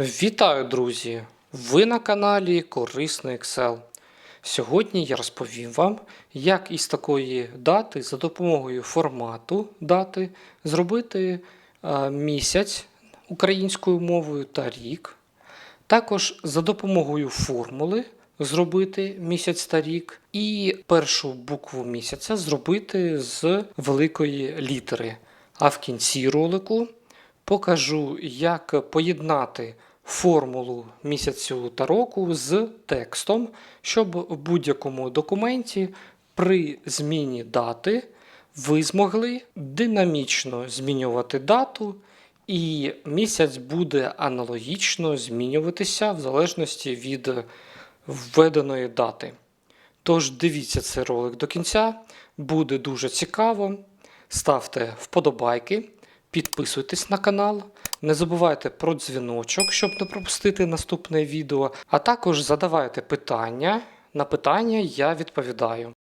Вітаю, друзі! Ви на каналі Корисний Excel. Сьогодні я розповім вам, як із такої дати за допомогою формату дати зробити е, місяць українською мовою та рік. Також за допомогою формули зробити місяць та рік, і першу букву місяця зробити з великої літери. А в кінці ролику покажу, як поєднати формулу місяцю та року з текстом, щоб в будь-якому документі при зміні дати ви змогли динамічно змінювати дату, і місяць буде аналогічно змінюватися в залежності від введеної дати. Тож дивіться цей ролик до кінця, буде дуже цікаво. Ставте вподобайки, підписуйтесь на канал, не забувайте про дзвіночок, щоб не пропустити наступне відео, а також задавайте питання. На питання я відповідаю.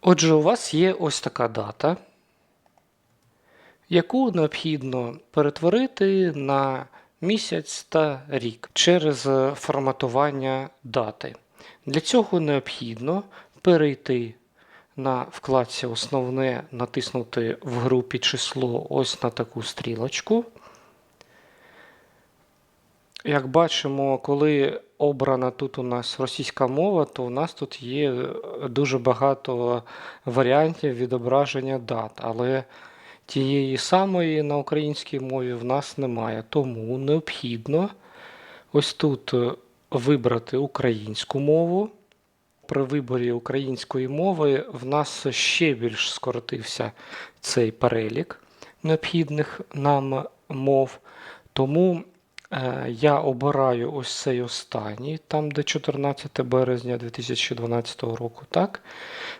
Отже, у вас є ось така дата, яку необхідно перетворити на місяць та рік через форматування дати. Для цього необхідно перейти на вкладці Основне, натиснути в групі число ось на таку стрілочку. Як бачимо, коли обрана тут у нас російська мова, то у нас тут є дуже багато варіантів відображення дат, але тієї самої на українській мові в нас немає. Тому необхідно ось тут вибрати українську мову. При виборі української мови в нас ще більш скоротився цей перелік необхідних нам мов. Тому е, я обираю ось цей останній, там де 14 березня 2012 року. так?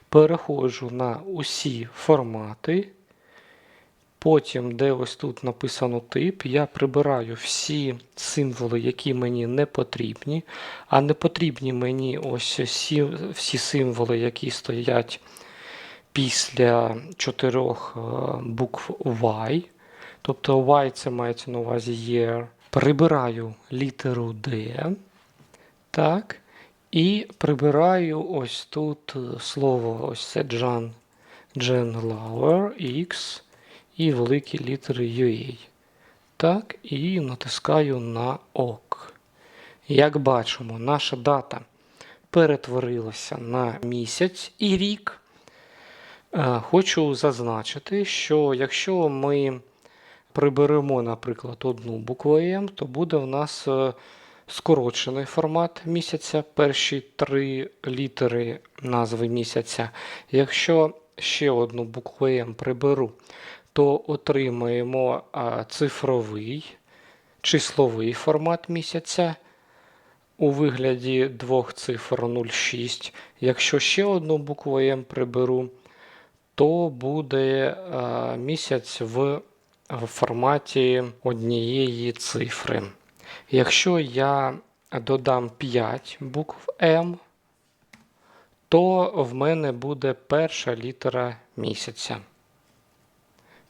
Переходжу на усі формати. Потім, де ось тут написано тип, я прибираю всі символи, які мені не потрібні. А не потрібні мені ось всі, всі символи, які стоять після чотирьох е, букв Y. Тобто Y це мається на увазі year. Прибираю літеру D. Так. І прибираю ось тут е, слово ось це Jan, Jan Lauer, X і великі літери UA. Так, і натискаю на ОК. Як бачимо, наша дата перетворилася на місяць і рік. Е, Хочу зазначити, що якщо ми приберемо, наприклад, одну букву М, то буде в нас е, скорочений формат місяця, перші три літери назви місяця. Якщо ще одну букву М приберу, то отримаємо цифровий числовий формат місяця у вигляді двох цифр 0,6. Якщо ще одну букву М приберу, то буде місяць в, форматі однієї цифри. Якщо я додам 5 букв М, то в мене буде перша літера місяця.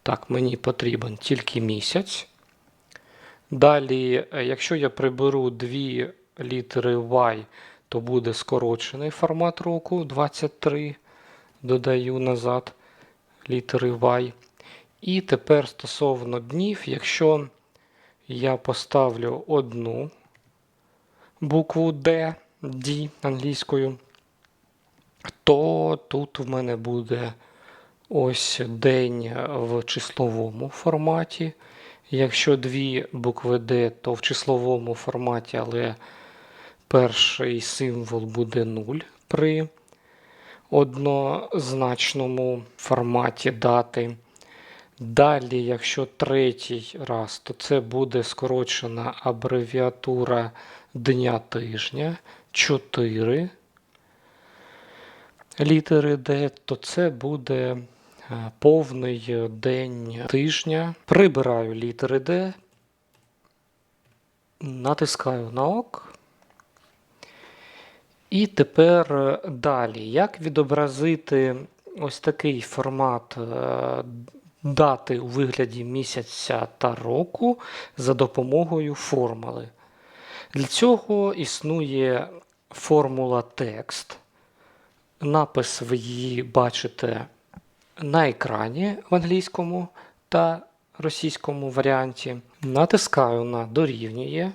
Так, мені потрібен тільки місяць. Далі, е, якщо я приберу дві літери Y, то буде скорочений формат року 23. Додаю назад літери Y. І тепер стосовно днів, якщо я поставлю одну букву D, D англійською, то тут в мене буде ось день в числовому форматі. Якщо дві букви D, то в числовому форматі, але перший символ буде 0 при однозначному форматі дати. Далі, якщо третій раз, то це буде скорочена абревіатура дня тижня 4 літери D, то це буде повний день тижня. Прибираю літери D, натискаю на ок. І тепер далі. Як відобразити ось такий формат е, дати у вигляді місяця та року за допомогою формули. Для цього існує формула текст. Напис ви її бачите на екрані в англійському та російському варіанті. Натискаю на дорівнює,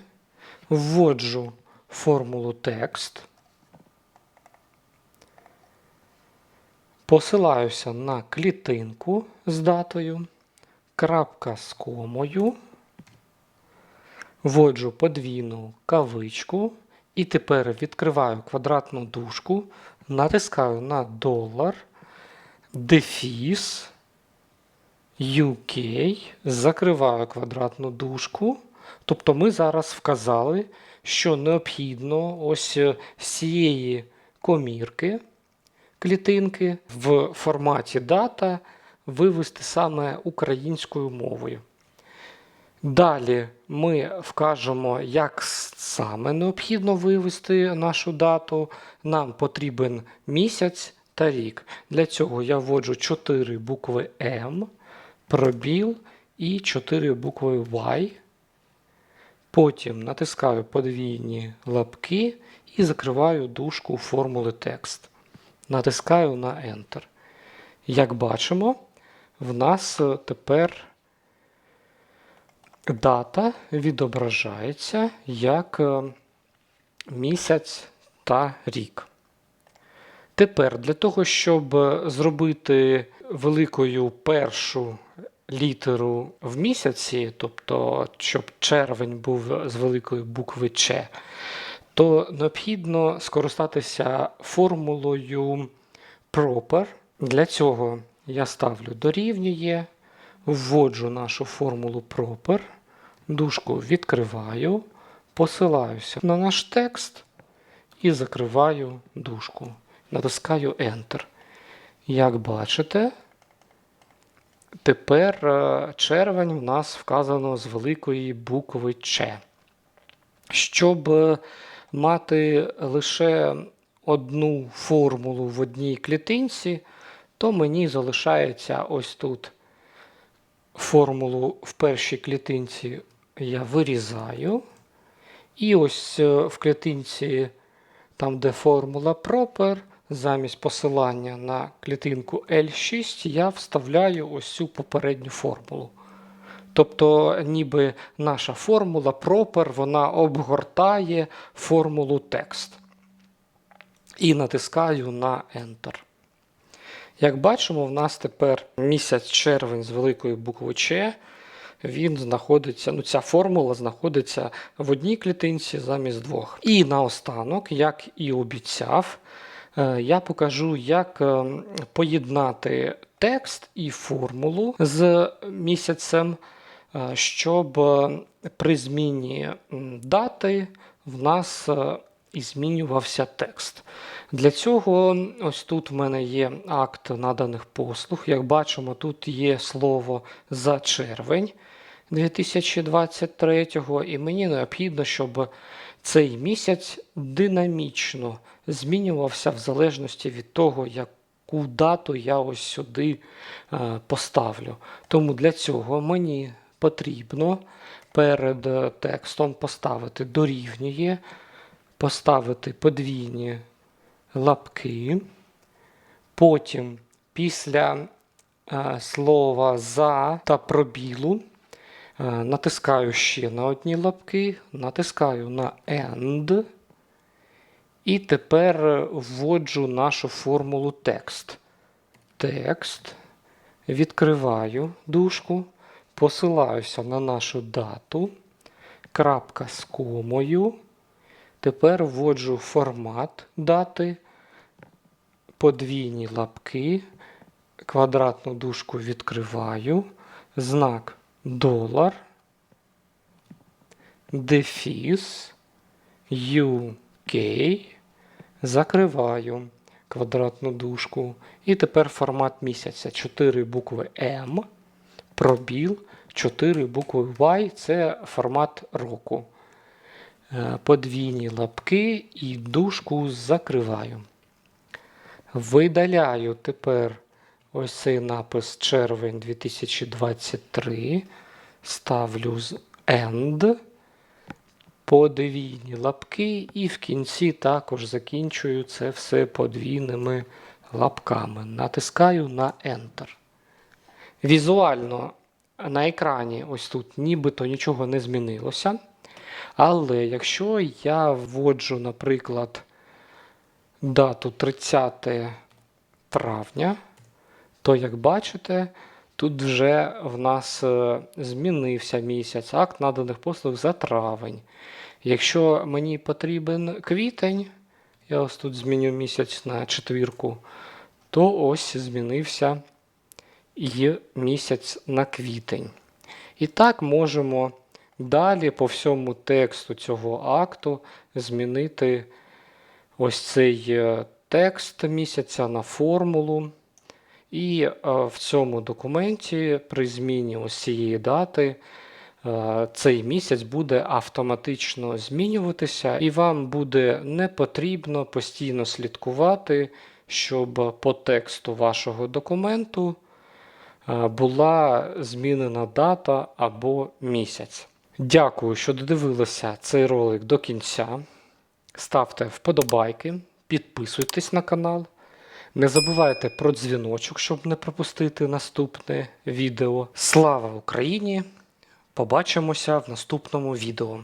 вводжу формулу текст. Посилаюся на клітинку з датою, крапка з комою, вводжу подвійну кавичку і тепер відкриваю квадратну дужку, натискаю на долар, дефіс, UK, закриваю квадратну дужку. Тобто ми зараз вказали, що необхідно ось е, з цієї комірки клітинки в форматі дата вивести саме українською мовою. Далі ми вкажемо, як саме необхідно вивести нашу дату. Нам потрібен місяць та рік. Для цього я вводжу 4 букви М, пробіл і 4 букви Y. Потім натискаю подвійні лапки і закриваю дужку формули текст. Натискаю на Enter. Як бачимо, в нас тепер дата відображається як е, місяць та рік. Тепер для того, щоб е, зробити великою першу літеру в місяці, тобто щоб червень був з великої букви Ч, то необхідно скористатися формулою proper. Для цього я ставлю дорівнює, вводжу нашу формулу proper, дужку відкриваю, посилаюся на наш текст і закриваю дужку. Натискаю Enter. Як бачите, тепер е, червень у нас вказано з великої букви Ч. Щоб е, мати лише одну формулу в одній клітинці, то мені залишається ось тут формулу в першій клітинці я вирізаю. І ось е, в клітинці, там, де формула proper, замість посилання на клітинку L6, я вставляю ось цю попередню формулу. Тобто, ніби наша формула proper, вона обгортає формулу текст. І натискаю на Enter. Як бачимо, в нас тепер місяць червень з великої букви Ч. Він знаходиться, ну ця формула знаходиться в одній клітинці замість двох. І наостанок, як і обіцяв, я покажу, як е, поєднати текст і формулу з місяцем, е, щоб е, при зміні дати в нас е, і змінювався текст. Для цього ось тут в мене є акт наданих послуг. Як бачимо, тут є слово за червень 2023 і мені необхідно, щоб цей місяць динамічно змінювався в залежності від того, яку дату я ось сюди е, поставлю. Тому для цього мені потрібно перед е, текстом поставити дорівнює, поставити подвійні лапки. Потім після е, слова за та пробілу натискаю ще на одні лапки, натискаю на end. І тепер е, вводжу нашу формулу текст. Текст. Відкриваю дужку, посилаюся на нашу дату, крапка з комою. Тепер вводжу формат дати, подвійні лапки, квадратну дужку відкриваю, знак долар, дефіс, UK, закриваю квадратну дужку. І тепер формат місяця. 4 букви М, пробіл, 4 букви Y це формат року. Е, Подвійні лапки і дужку закриваю. Видаляю тепер ось цей напис червень 2023. Ставлю з end, подвійні лапки, і в кінці також закінчую це все подвійними лапками. Натискаю на Enter. Візуально на екрані ось тут нібито нічого не змінилося. Але якщо я вводжу, наприклад, дату 30 травня, то, як бачите, тут вже в нас е, змінився місяць, акт наданих послуг за травень. Якщо мені потрібен квітень, я ось тут зміню місяць на четвірку, то ось змінився і місяць на квітень. І так можемо далі по всьому тексту цього акту змінити ось цей е, текст місяця на формулу. І е, в цьому документі при зміні ось цієї дати е, цей місяць буде автоматично змінюватися, і вам буде не потрібно постійно слідкувати, щоб по тексту вашого документу е, була змінена дата або місяць. Дякую, що додивилися цей ролик до кінця. Ставте вподобайки, підписуйтесь на канал. Не забувайте про дзвіночок, щоб не пропустити наступне відео. Слава Україні! Побачимося в наступному відео.